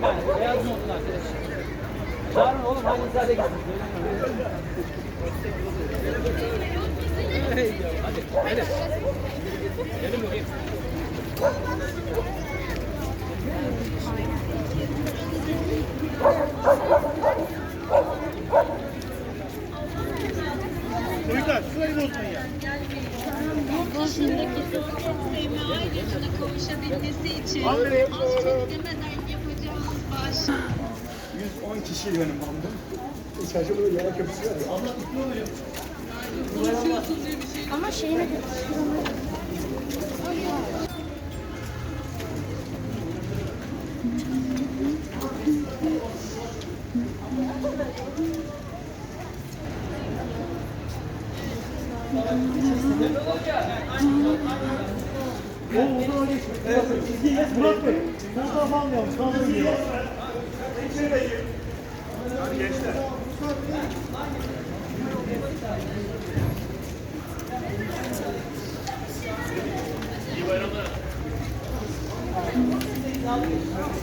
tane. Beyaz montun arkadaş. Çağırın oğlum hangisi hadi gitsin. Hadi, hadi. Gelin bakayım. Çocuklar sırayı bozmayın ya. Yaşındaki sevme ailesine kavuşabilmesi için Aferin. az 110 kişi benim bandım. İçeride böyle yara köprüsü var ya. Allah Ama şeyine de Murat Bey, fotoğraf almayalım. Kaldırın diye.